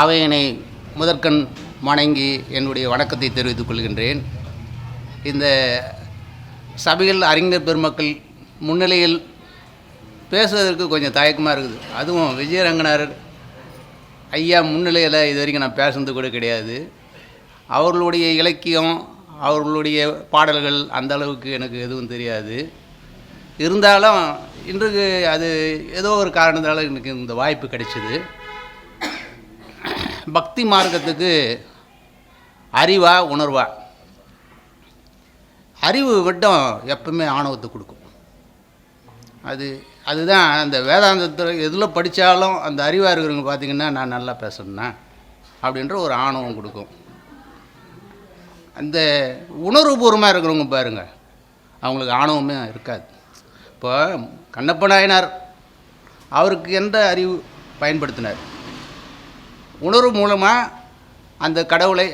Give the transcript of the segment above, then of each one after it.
அவையினை முதற்கண் வணங்கி என்னுடைய வணக்கத்தை தெரிவித்துக் கொள்கின்றேன். இந்த சபையில் அறிஞர் பெருமக்கள் முன்னிலையில் பேசுவதற்கு கொஞ்சம் தயக்கமாக இருக்குது. அதுவும் விஜயரங்கனார் ஐயா முன்னிலையில் இது வரைக்கும் நான் பேசுனது கூட கிடையாது. அவர்களுடைய இலக்கியம் அவர்களுடைய பாடல்கள் அந்த அளவுக்கு எனக்கு எதுவும் தெரியாது. இருந்தாலும் இன்றைக்கு அது ஏதோ ஒரு காரணத்தால் எனக்கு இந்த வாய்ப்பு கிடைச்சிது. பக்தி மார்க்கத்துக்கு அறிவா உணர்வா? அறிவு மட்டும் எப்பவுமே ஆணவத்தை கொடுக்கும். அது அதுதான் அந்த வேதாந்தத்தில் எதில் படித்தாலும் அந்த அறிவாக இருக்கிறவங்க பார்த்தீங்கன்னா நான் நல்லா பேசணும்னா அப்படின்ற ஒரு ஆணவம் கொடுக்கும். அந்த உணர்வுபூர்வமாக இருக்கிறவங்க பாருங்கள் அவங்களுக்கு ஆணவமே இருக்காது. இப்போ கண்ணப்ப நாயனார் அவருக்கு எந்த அறிவு பயன்படுத்தினார்? உணர்வு மூலமாக அந்த கடவுளை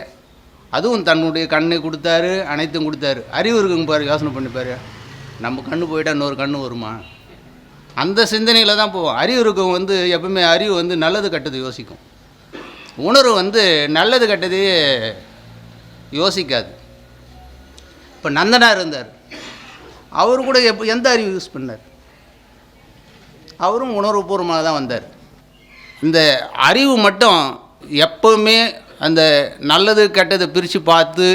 அதுவும் தன்னுடைய கண்ணை கொடுத்தாரு அனைத்தும் கொடுத்தாரு. அறிவு இருக்குங்க பாரு யோசனை பண்ணி பாரு. நம்ம கண்ணு போயிட்டால் இன்னொரு கண்ணு வருமா? அந்த சிந்தனையில் தான் போவோம். அறிவு இருக்கும் வந்து எப்பவுமே அறிவு வந்து நல்லது கெட்டது யோசிக்கும். உணர்வு வந்து நல்லது கெட்டதையே யோசிக்காது. இப்போ நந்தனார் இருந்தார். அவர் கூட எப்போ எந்த அறிவு யூஸ் பண்ணார்? அவரும் உணர்வுபூர்வமாக தான் வந்தார். இந்த அறிவு மட்டும் எப்பவுமே அந்த நல்லது கெட்டதை பிரித்து பார்த்து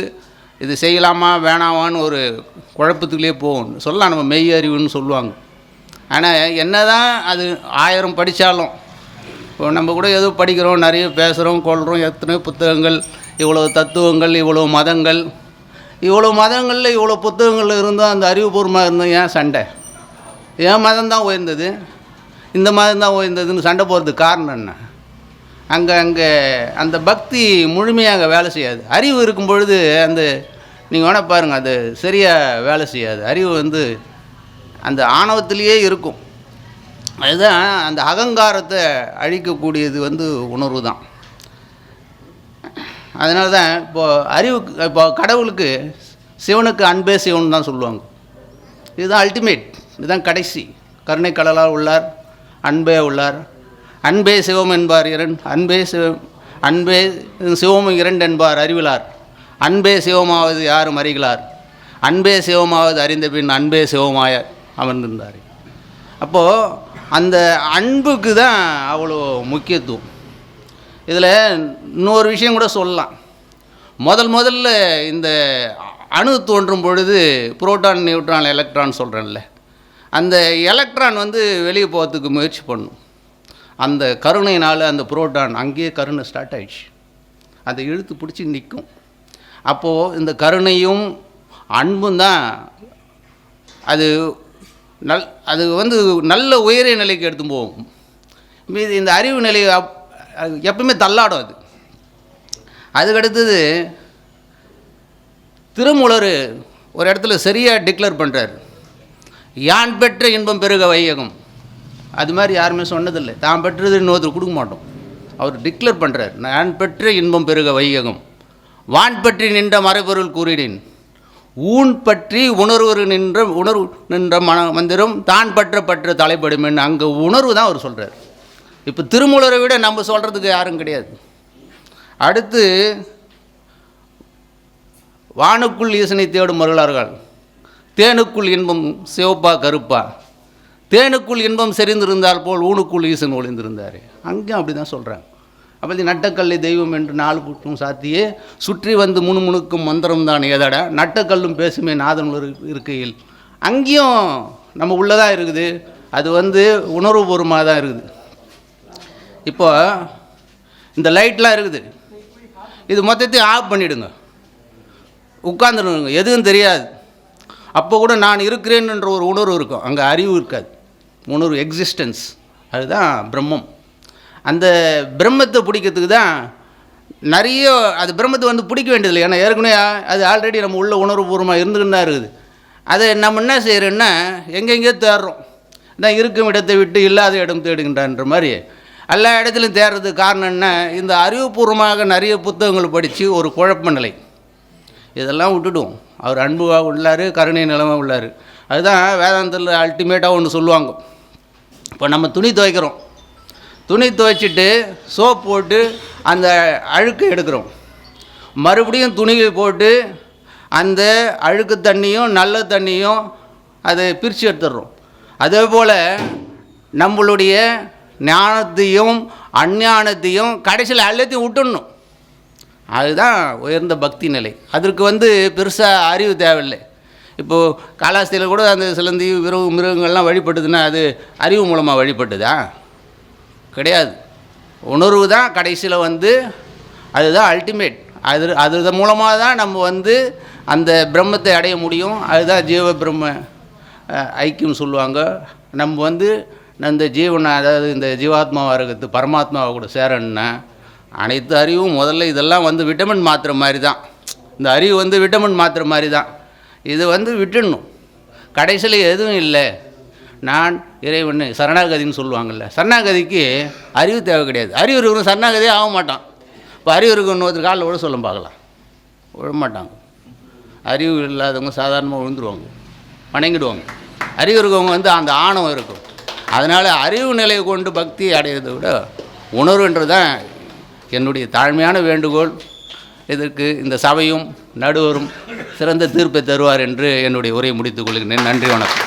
இது செய்யலாமா வேணாமான்னு ஒரு குழப்பத்துக்குள்ளே போகும் சொல்லலாம் நம்ம மெய் அறிவுன்னு சொல்லுவாங்க. ஆனால் என்ன தான் அது ஆயிரம் படித்தாலும் இப்போ நம்ம கூட ஏதோ படிக்கிறோம் நிறைய பேசுகிறோம் கொள்கிறோம் எத்தனை புத்தகங்கள் இவ்வளோ தத்துவங்கள் இவ்வளோ மதங்கள். இவ்வளோ மதங்களில் இவ்வளோ புத்தகங்கள் இருந்தும் அந்த அறிவுபூர்வமாக இருந்தோம் ஏன் சண்டை? என் மதம் தான் உயர்ந்தது? இந்த மதம் தான் உயர்ந்ததுன்னு சண்டை போகிறதுக்கு காரணம் என்ன? அங்கே அங்கே அந்த பக்தி முழுமையாக வேலை செய்யாது. அறிவு இருக்கும் பொழுது அந்த நீங்கள் வேணால் பாருங்கள் அது சரியாக வேலை செய்யாது. அறிவு வந்து அந்த ஆணவத்திலேயே இருக்கும். அதுதான் அந்த அகங்காரத்தை அழிக்கக்கூடியது வந்து உணர்வு தான். அதனால தான் இப்போது அறிவுக்கு இப்போ கடவுளுக்கு சிவனுக்கு அன்பே சிவன் தான் சொல்லுவாங்க. இதுதான் அல்டிமேட் இதுதான் கடைசி. கருணை கடலால் உள்ளார் அன்பே உள்ளார். அன்பே சிவம் என்பார் இரண் அன்பே சிவம் அன்பே சிவம் இரண்டு என்பார் அறிவிலார். அன்பே சிவமாவது யாரும் அறிகிறார் அன்பே சிவமாவது அறிந்த பின் அன்பே சிவமாய அமர்ந்திருந்தார். அப்போது அந்த அன்புக்கு தான் அவ்வளோ முக்கியத்துவம். இதில் இன்னொரு விஷயம் கூட சொல்லலாம். முதல் முதல்ல இந்த அணு தோன்றும் பொழுது புரோட்டான் நியூட்ரான் எலக்ட்ரான் சொல்கிறேன்ல அந்த எலக்ட்ரான் வந்து வெளியே போகிறதுக்கு முயற்சி பண்ணும். அந்த கருணையினால் அந்த புரோட்டான் அங்கேயே கருணை ஸ்டார்ட் ஆயிடுச்சு. அதை இழுத்து பிடிச்சி நிற்கும் அப்போது இந்த கருணையும் அன்பும் தான் அது நல் அது வந்து நல்ல உயரிய நிலைக்கு எடுத்து போகும். மீது இந்த அறிவு நிலை அப்- அது எப்பவுமே தள்ளாடும் அது. அதுக்கடுத்தது திருமூலர் ஒரு இடத்துல சரியாக டிக்ளேர் பண்ணுறார் யான் பெற்ற இன்பம் பெருக வையகம். அது மாதிரி யாருமே சொன்னதில்லை. தான் பெற்றது இன்னொருத்தர் கொடுக்க மாட்டோம். அவர் டிக்ளேர் பண்ணுறார் நான் பெற்ற இன்பம் பெருக வையகம். வான் பற்றி நின்ற மறைபொருள் கூறினேன். ஊன் பற்றி உணர்வு நின்ற உணர்வு நின்ற மன மந்திரம் தான் பற்ற பற்ற தலைப்படுமென்னு அங்கே உணர்வு தான் அவர் சொல்கிறார் இப்போ திருமூலரை விட நம்ம சொல்கிறதுக்கு யாரும் கிடையாது. அடுத்து வானுக்குள் ஈசனை தேடும் மருளார்கள். தேனுக்குள் இன்பம் சிவப்பா கருப்பா. தேனுக்குள் இன்பம் செறிந்திருந்தால் போல் ஊனுக்குள் ஈசன் ஒளிந்திருந்தார். அங்கேயும் அப்படி தான் சொல்கிறாங்க அப்படி நட்டக்கல்லை தெய்வம் என்று நாலு குட்டும் சாத்தியே சுற்றி வந்து முணுமுணுக்கும் மந்திரம் தான். ஏதடா நட்டக்கல்லும் பேசுமே நாதன் இருக்கையில். அங்கேயும் நம்ம உள்ளதாக இருக்குது. அது வந்து உணர்வுபூர்வமாக தான் இருக்குது. இப்போ இந்த லைட்லாம் இருக்குது. இது மொத்தத்தையும் ஆஃப் பண்ணிவிடுங்க உட்காந்துருங்க எதுவும் தெரியாது. அப்போ கூட நான் இருக்கிறேன்ன்ற ஒரு உணர்வு இருக்கும். அங்கே அறிவு இருக்காது. உணர்வு எக்ஸிஸ்டன்ஸ் அதுதான் பிரம்மம். அந்த பிரம்மத்தை பிடிக்கிறதுக்கு தான் நிறைய அது பிரம்மத்தை வந்து பிடிக்க வேண்டியதில்லை. ஏன்னா ஏற்கனவே அது ஆல்ரெடி நம்ம உள்ள உணர்வுபூர்வமாக இருந்துக்கிட்டு தான் இருக்குது. அதை நம்ம என்ன செய்கிறோன்னா எங்கெங்கேயோ தேடுறோம். தான் இருக்கும் இடத்தை விட்டு இல்லாத இடம் தேடுகின்றான்ற மாதிரி. எல்லா இடத்துலையும் தேடுறதுக்கு காரணம் என்ன? இந்த அறிவுபூர்வமாக நிறைய புத்தகங்கள் படித்து ஒரு குழப்ப நிலை. இதெல்லாம் விட்டுடுவோம். அவர் அன்புவாக உள்ளார் கருணை நிலமாக உள்ளார். அதுதான் வேதாந்தத்தில் அல்டிமேட்டாக ஒன்று சொல்லுவாங்க. இப்போ நம்ம துணி துவைக்கிறோம். துணி துவைச்சிட்டு சோப் போட்டு அந்த அழுக்கு எடுக்கிறோம். மறுபடியும் துணிகள் போட்டு அந்த அழுக்கு தண்ணியும் நல்ல தண்ணியும் அதை பிரித்து எடுத்துடுறோம். அதே போல் நம்மளுடைய ஞானத்தையும் அஞ்ஞானத்தையும் கடைசியில் எல்லாத்தையும் விட்டுடணும். அதுதான் உயர்ந்த பக்தி நிலை. அதற்கு வந்து பெருசாக அறிவு தேவையில்லை. இப்போது காலாஸ்தியில் கூட அந்த சிலந்தி விரவு மிருகங்கள்லாம் வழிபட்டுதுன்னா அது அறிவு மூலமாக வழிபட்டுதா? கிடையாது. உணர்வு தான் கடைசியில் வந்து அதுதான் அல்டிமேட் அது அது மூலமாக தான் நம்ம வந்து அந்த பிரம்மத்தை அடைய முடியும். அதுதான் ஜீவ பிரம்ம ஐக்கியம் சொல்லுவாங்க. நம்ம வந்து இந்த ஜீவனை அதாவது இந்த ஜீவாத்மாவாக இருக்கிறது பரமாத்மாவை கூட சேரணுன்னா அனைத்து அறிவும் முதல்ல இதெல்லாம் வந்து விட்டமின் மாத்திரை மாதிரி தான். இந்த அறிவு வந்து விட்டமின் மாத்திரை மாதிரி தான். இது வந்து விட்டுடணும். கடைசியில் எதுவும் இல்லை. நான் இறைவன் சரணாகதின்னு சொல்லுவாங்கள்ல சரணாகதிக்கு அறிவு தேவை கிடையாது. அறிவு இருக்கணும் சரணாகதியே ஆக மாட்டான். இப்போ அறிவு இருக்கணும் ஒருத்தர் காலில் விட சொல்ல பார்க்கலாம். விழ மாட்டாங்க. அறிவு இல்லாதவங்க சாதாரணமாக விழுந்துருவாங்க. வணங்கிடுவாங்க. அறிவு இருக்கவங்க வந்து அந்த ஆணவம் இருக்கும். அதனால் அறிவு நிலையை கொண்டு பக்தி அடையிறதை விட உணர்வுன்றது தான் என்னுடைய தாழ்மையான வேண்டுகோள். இதற்கு இந்த சபையும் நடுவரும் சிறந்த தீர்ப்பை தருவார் என்று என்னுடைய உரையை முடித்துக் கொள்கிறேன். நன்றி வணக்கம்.